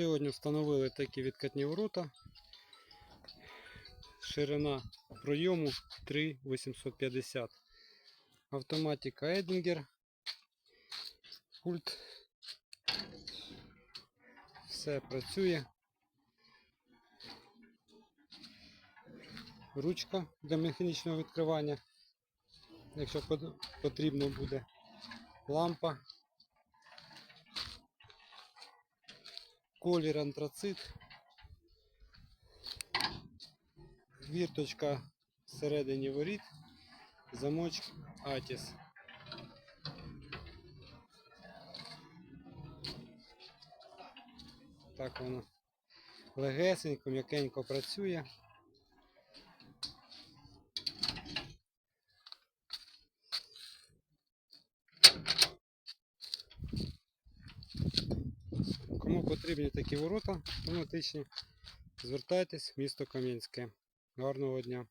Сьогодні встановили такі відкатні ворота. Ширина пройому 3,850. Автоматика Едінгер. Пульт. Все працює. Ручка для механічного відкривання. Якщо потрібно буде лампа. Колір антрацит. Вірточка всередині воріт. Замочок Атіс. Так воно легесенько, м'якенько працює. Потрібні такі ворота автоматичні, звертайтесь, місто Кам'янське. Гарного дня!